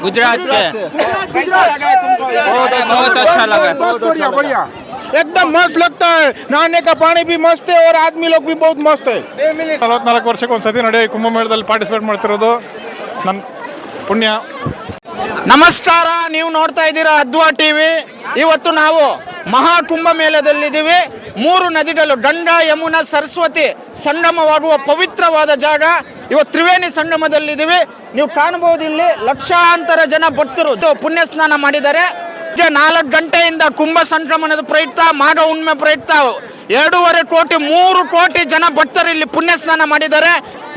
गुजरात से कैसा लगा है तुमको बहुत अच्छा लगा बहुत बढ़िया बढ़िया एकदम मस्त लगता है नहाने का पानी भी मस्त है और आदमी लोग भी बहुत मस्त है ನಲವತ್ನಾಲ್ಕು ವರ್ಷಕ್ಕೆ ಒಂದ್ಸತಿ ನಡೆಯೋ ಈ ಕುಂಭಮೇಳದಲ್ಲಿ ಪಾರ್ಟಿಸಿಪೇಟ್ ಮಾಡ್ತಿರೋದು ನನ್ನ ಪುಣ್ಯ ನಮಸ್ಕಾರ ನೀವು ನೋಡ್ತಾ ಇದ್ದೀರಾ ಅದ್ವಾ ಟಿವಿ ಇವತ್ತು ನಾವು ಮಹಾಕುಂಭ ಮೇಳದಲ್ಲಿದ್ದೀವಿ. ಮೂರು ನದಿಗಳು, ಗಂಗಾ, ಯಮುನಾ, ಸರಸ್ವತಿ ಸಂಗಮವಾಗುವ ಪವಿತ್ರವಾದ ಜಾಗ. ಇವತ್ತು ತ್ರಿವೇಣಿ ಸಂಗಮದಲ್ಲಿದ್ದೀವಿ. ನೀವು ಕಾಣಬಹುದು ಇಲ್ಲಿ ಲಕ್ಷಾಂತರ ಜನ ಭಕ್ತರು ಪುಣ್ಯ ಸ್ನಾನ ಮಾಡಿದ್ದಾರೆ. ನಾಲ್ಕು ಗಂಟೆಯಿಂದ ಕುಂಭ ಸಂಕ್ರಮಣದ ಪ್ರಯುಕ್ತ ಮಾಘ ಹುಣ್ಣಿಮೆ ಪ್ರಯುಕ್ತ ಎರಡೂವರೆ ಕೋಟಿ ಮೂರು ಕೋಟಿ ಜನ ಭಕ್ತರು ಇಲ್ಲಿ ಪುಣ್ಯ ಸ್ನಾನ ಮಾಡಿದ್ದಾರೆ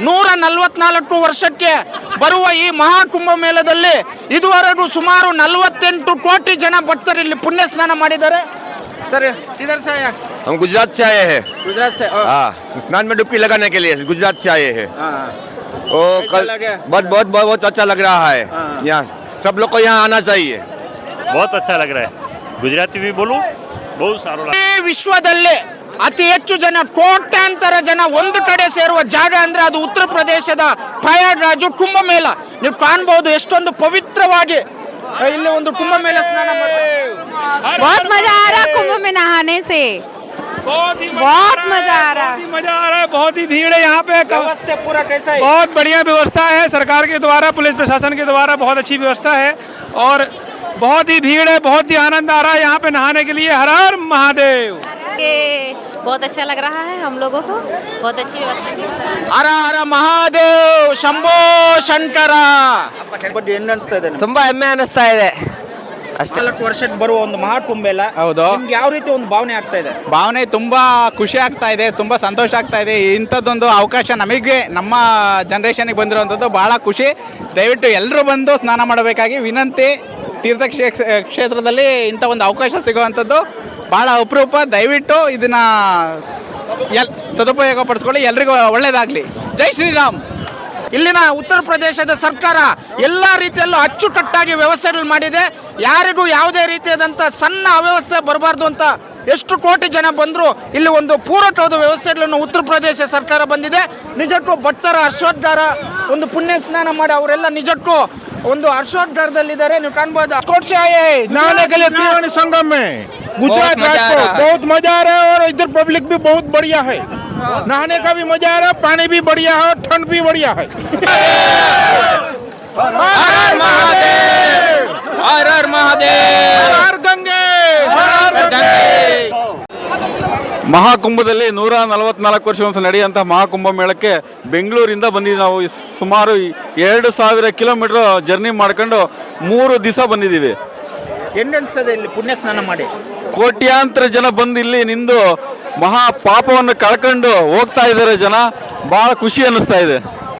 ನೂರ ನಲವತ್ನಾಲ್ಕು ವರ್ಷಕ್ಕೆ ಬರುವ ಈ ಮಹಾಕುಂಭ ಮೇಳದಲ್ಲಿ ಇದುವರೆಗೂ ಸುಮಾರು ನಲವತ್ತೆಂಟು ಕೋಟಿ ಜನ ಭಕ್ತರು ಇಲ್ಲಿ ಪುಣ್ಯ ಸ್ನಾನ ಮಾಡಿದ್ದಾರೆ ಸರಿ ಇದರ ಸಹ हम गुजरात से आए हैं ಗುಜರಾತ್ ಸೆ हाँ स्नान में डुबकी लगाने के लिए गुजरात से आए हैं ओ कैसा कल लगे? बहुत बहुत बहुत बहुत अच्छा लग रहा है यहाँ सब लोग को यहाँ आना चाहिए बहुत अच्छा लग रहा है गुजराती भी बोलूं बहुत सारो लग ಈ ವಿಶ್ವದಲ್ಲಿ ಅತಿ ಹೆಚ್ಚು ಜನ ಕೋಟ್ಯಾಂತರ ಜನ ಒಂದು ಕಡೆ ಸೇರುವ ಜಾಗ ಅಂದ್ರೆ ಅದು ಉತ್ತರ ಪ್ರದೇಶದ ಪ್ರಯಾಗ್ರಾಜು ಕುಂಭಮೇಳ ನೀವು ಕಾಣಬಹುದು ಎಷ್ಟೊಂದು ಪವಿತ್ರವಾಗಿ ಆ, ಇಲ್ಲಿ ಒಂದು ಕುಂಭಮೇಳ ಸ್ನಾನ ಮಾಡ್ತಾರೆ बहुत मजा आ रहा है कुंभ में नहाने से बहुत मजा आ रहा है मजा आ रहा है बहुत ही भीड़ है यहाँ पे ವ್ಯವಸ್ಥೆ ಪೂರ ಕೈಸಾ है? बहुत बढ़िया व्यवस्था है सरकार के द्वारा पुलिस प्रशासन के द्वारा बहुत अच्छी व्यवस्था है और बहुत ही भीड़ है बहुत ही आनंद आ रहा है यहाँ पे नहाने के लिए हर हर महादेव ये बहुत अच्छा लग रहा है हम लोगों को बहुत अच्छी व्यवस्था की ಹರ ಹರ ಮಹಾದೇವ್ ಶಂಭೋ ಶಂಕರ ಬಟ್ ಹೆಂಗ್ ಅನ್ಸ್ತಾ ಇದೆ ತುಂಬಾ ಹೆಮ್ಮೆ ಅನಿಸ್ತಾ ಇದೆ ನಾಲ್ಕು ವರ್ಷಕ್ಕೆ ಬರುವ ಒಂದು ಮಹಾಕುಂಭಮೇಳ ಹೌದು. ನಿಮ್ಗೆ ಯಾವ ರೀತಿ ಒಂದು ಭಾವನೆ ಆಗ್ತಾ ಇದೆ ಭಾವನೆ ತುಂಬ ಖುಷಿ ಆಗ್ತಾ ಇದೆ ತುಂಬ ಸಂತೋಷ ಆಗ್ತಾ ಇದೆ ಇಂಥದ್ದೊಂದು ಅವಕಾಶ ನಮಗೆ ನಮ್ಮ ಜನ್ರೇಷನ್ಗೆ ಬಂದಿರುವಂಥದ್ದು ಭಾಳ ಖುಷಿ ದಯವಿಟ್ಟು ಎಲ್ಲರೂ ಬಂದು ಸ್ನಾನ ಮಾಡಬೇಕಾಗಿ ವಿನಂತಿ ತೀರ್ಥ ಕ್ಷೇ- ಕ್ಷೇತ್ರದಲ್ಲಿ ಇಂಥ ಒಂದು ಅವಕಾಶ ಸಿಗುವಂಥದ್ದು ಭಾಳ ಅಪರೂಪ. ದಯವಿಟ್ಟು ಇದನ್ನ ಎಲ್ ಸದುಪಯೋಗ ಪಡಿಸ್ಕೊಳ್ಳಿ ಎಲ್ರಿಗೂ ಒಳ್ಳೆಯದಾಗಲಿ ಜೈ ಶ್ರೀರಾಮ್. ಇಲ್ಲಿನ ಉತ್ತರ ಪ್ರದೇಶದ ಸರ್ಕಾರ ಎಲ್ಲ ರೀತಿಯಲ್ಲೂ ಅಚ್ಚುಕಟ್ಟಾಗಿ ವ್ಯವಸ್ಥೆಗಳು ಮಾಡಿದೆ ಯಾರಿಗೂ ಯಾವುದೇ ರೀತಿಯಾದಂಥ ಸಣ್ಣ ಅವ್ಯವಸ್ಥೆ ಬರಬಾರ್ದು ಅಂತ ಎಷ್ಟು ಕೋಟಿ ಜನ ಬಂದರೂ ಇಲ್ಲಿ ಒಂದು ಪೂರಕವಾದ ವ್ಯವಸ್ಥೆಗಳನ್ನು ಉತ್ತರ ಪ್ರದೇಶ ಸರ್ಕಾರ ಬಂದಿದೆ ನಿಜಕ್ಕೂ ಭಕ್ತರ ಹರ್ಷೋದ್ಗಾರ ಒಂದು ಪುಣ್ಯ ಸ್ನಾನ ಮಾಡಿ ಅವರೆಲ್ಲ ನಿಜಕ್ಕೂ ಒಂದು ಹರ್ಷೋದ್ಗಾರದಲ್ಲಿದ್ದಾರೆ ನೀವು ಕಾಣ್ಬೋದು कोट से आए हैं नहाने के लिए त्रिवेणी संगम में गुजरात मजा आ राजकोट रहा है। बहुत मजा आ रहा है और इधर पब्लिक भी बहुत बढ़िया है नहाने का भी मजा आ रहा है पानी भी बढ़िया है और ठंड भी बढ़िया है हर हर महादेव हर हर महादेव हर हर गंगे हर हर गंगे ಮಹಾಕುಂಭದಲ್ಲಿ ನೂರ ನಲವತ್ನಾಲ್ಕು ವರ್ಷ ಒಂದು ನಡೆಯುವಂಥ ಮಹಾಕುಂಭ ಮೇಳಕ್ಕೆ ಬೆಂಗಳೂರಿಂದ ಬಂದಿದ್ದೀವಿ ನಾವು ಈ ಸುಮಾರು ಎರಡು ಸಾವಿರ ಕಿಲೋಮೀಟರ್ ಜರ್ನಿ ಮಾಡ್ಕೊಂಡು ಮೂರು ದಿವಸ ಬಂದಿದ್ದೀವಿ ಹೆಂಗ್ ಅನ್ಸ್ತದೆ ಇಲ್ಲಿ ಪುಣ್ಯ ಸ್ನಾನ ಮಾಡಿ ಕೋಟ್ಯಾಂತರ ಜನ ಬಂದು ಇಲ್ಲಿ ನಿಂದು ಮಹಾ ಪಾಪವನ್ನು ಕಳ್ಕೊಂಡು ಹೋಗ್ತಾ ಇದ್ದಾರೆ ಜನ. ಬಹಳ ಖುಷಿ ಅನ್ನಿಸ್ತಾ ಇದೆ.